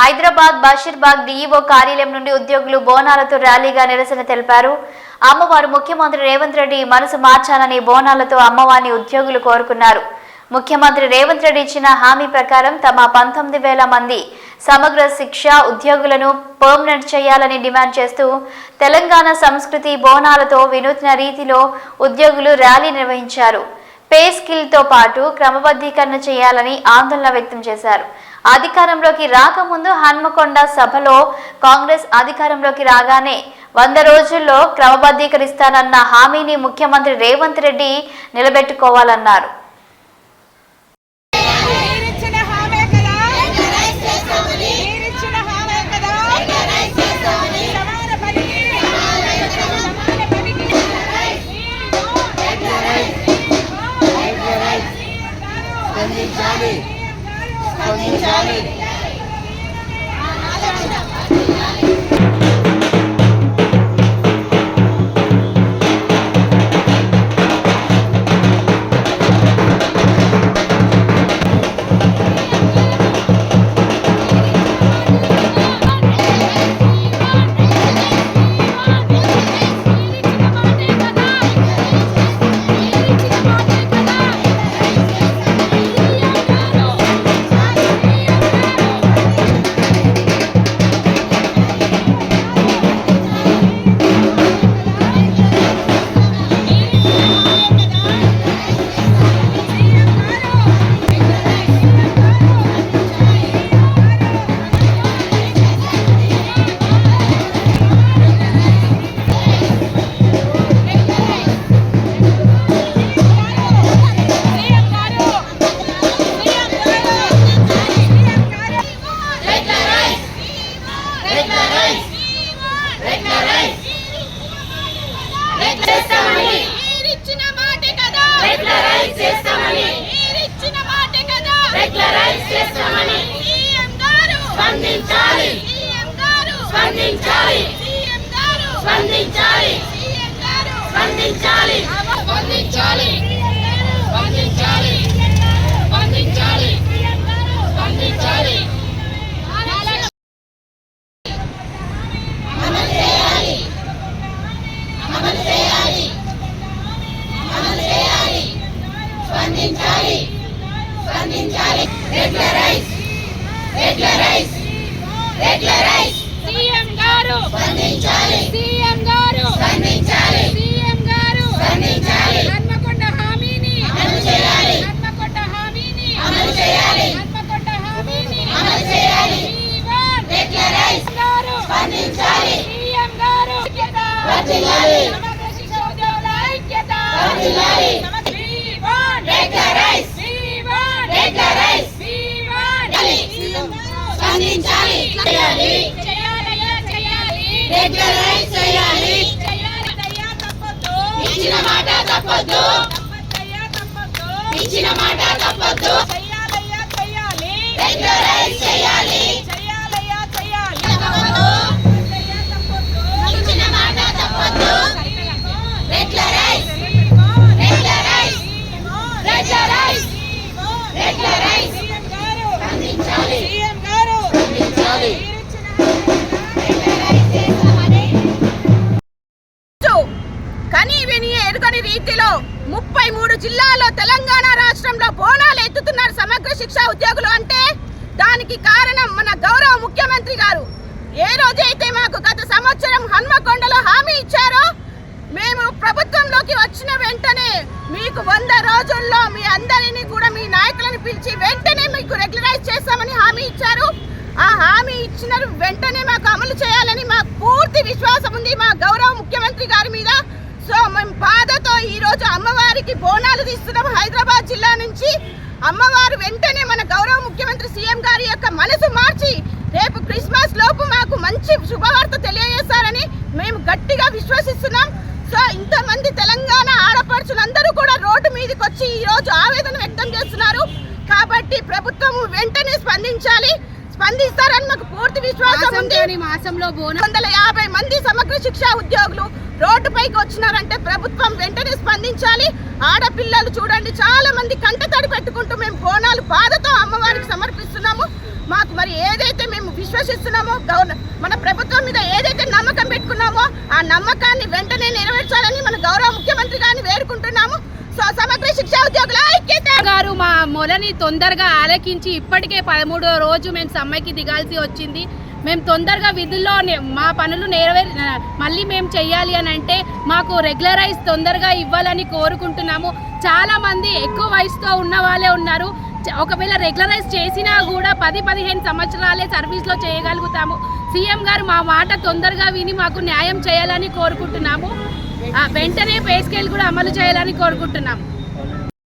Hyderabad Basheerbagh DEO కార్యాలయం నుండి ఉద్యోగులు బోనాలతో ర్యాలీగా నిరసన తెలిపారు. అమ్మవారు ముఖ్యమంత్రి రేవంత్ రెడ్డి మనసు మార్చాలని బోనాలతో అమ్మవారిని ఉద్యోగులు కోరుకున్నారు. ముఖ్యమంత్రి రేవంత్ రెడ్డి ఇచ్చిన హామీ ప్రకారం తమ పంతొమ్మిది వేల మంది సమగ్ర శిక్ష ఉద్యోగులను పర్మనెంట్ చేయాలని డిమాండ్ చేస్తూ తెలంగాణ సంస్కృతి బోనాలతో వినూత్న రీతిలో ఉద్యోగులు ర్యాలీ నిర్వహించారు. పే స్కిల్తో పాటు క్రమబద్ధీకరణ చేయాలని ఆందోళన వ్యక్తం చేశారు. అధికారంలోకి రాకముందు హన్మకొండ సభలో కాంగ్రెస్ అధికారంలోకి రాగానే వంద రోజుల్లో క్రమబద్ధీకరిస్తానన్న హామీని ముఖ్యమంత్రి రేవంత్ రెడ్డి నిలబెట్టుకోవాలన్నారు మీరిచ్చిన హామీ స్పందించాలి. సీఎం గారు స్పందించాలి. స్పందించాలి స్పందించాలి. స్పందించాలి. స్పందించాలి. స్పందించాలి స్పందించాలి రెగ్యులరైజ్ రెగ్యులరైజ్ రెగ్యులరైజ్ సీఎం గారు. సీఎం గారు. సీఎం గారు. హన్మకొండ హామీని. అమలు చేయాలి. హన్మకొండ హామీని. అమలు చేయాలి. హన్మకొండ హామీని. గారు. సీఎం గారు. ఐక్యత. స్పందించాలి. రెగ్యులరైజ్ చేయాలి ఇచ్చిన మాట తప్పొద్దు ఇచ్చిన మాట తప్పొద్దు చెయ్యాలి. రెగ్యులరైజ్ చేయాలి జిల్లాలో తెలంగాణ రాష్ట్రంలో బోనాలు ఎత్తుతున్నారు సమగ్ర శిక్ష ఉద్యోగులు అంటే దానికి కారణం మన గౌరవ ముఖ్యమంత్రి గారు. ఏ రోజైతే మాకు గత సంవత్సరం హన్మకొండలో హామీ ఇచ్చారో మేము ప్రభుత్వంలోకి వచ్చిన వెంటనే మీకు వంద రోజుల్లో మీ అందరినీ కూడా మీ నాయకులను పిలిచి వెంటనే మీకు రెగ్యులరైజ్ చేస్తామని హామీ ఇచ్చారు. ఆ హామీ ఇచ్చిన వెంటనే మాకు అమలు చేయాలని మాకు పూర్తి విశ్వాసం ఉంది మా గౌరవ ముఖ్యమంత్రి గారి మీద. సో మేము బాధతో ఈరోజు అమ్మవారికి బోనాలు తీస్తున్నాం. హైదరాబాద్ జిల్లా నుంచి అమ్మవారు వెంటనే మన గౌరవ ముఖ్యమంత్రి సీఎం గారి యొక్క మనసు మార్చి రేపు క్రిస్మస్ లోపు మాకు మంచి శుభవార్త తెలియజేస్తారని మేము గట్టిగా విశ్వసిస్తున్నాం. సో ఇంతమంది తెలంగాణ ఆడపడుచులందరూ కూడా రోడ్డు మీదకి వచ్చి ఈరోజు ఆవేదన వ్యక్తం చేస్తున్నారు. కాబట్టి ప్రభుత్వం వెంటనే స్పందించాలి. స్పందిస్తారని మాకు పూర్తి విశ్వాసం ఉంది. మాసంలో వందల యాభై మంది సమగ్ర శిక్షా ఉద్యోగులు రోడ్డుపైకి వచ్చినారంటే ప్రభుత్వం వెంటనే స్పందించాలి. ఆడపిల్లలు చూడండి చాలా మంది కంట తడి పెట్టుకుంటూ మేము బోనాలు బాధతో అమ్మవారికి సమర్పిస్తున్నాము. మాకు మరి ఏదైతే మేము విశ్వసిస్తున్నామో గౌర మన ప్రభుత్వం మీద ఏదైతే నమ్మకం పెట్టుకున్నామో ఆ నమ్మకాన్ని వెంటనే నెరవేర్చాలని మన గౌరవ ముఖ్యమంత్రి గారిని వేడుకుంటున్నాము. సో సమగ్ర శిక్షా ఉద్యోగుల గారు మా మొలని తొందరగా ఆలకించి ఇప్పటికే పదమూడో రోజు మేము సమ్మెకి దిగాల్సి వచ్చింది. మేము తొందరగా విధుల్లో మా పనులు నెరవేర్ మళ్ళీ మేము చెయ్యాలి అని అంటే మాకు రెగ్యులరైజ్ తొందరగా ఇవ్వాలని కోరుకుంటున్నాము. చాలామంది ఎక్కువ వయసుతో ఉన్న వాళ్ళే ఉన్నారు. ఒకవేళ రెగ్యులరైజ్ చేసినా కూడా పది పదిహేను సంవత్సరాలే సర్వీస్లో చేయగలుగుతాము. సీఎం గారు మా మాట తొందరగా విని మాకు న్యాయం చేయాలని కోరుకుంటున్నాము. వెంటనే పే స్కేల్ కూడా అమలు చేయాలని కోరుకుంటున్నాము.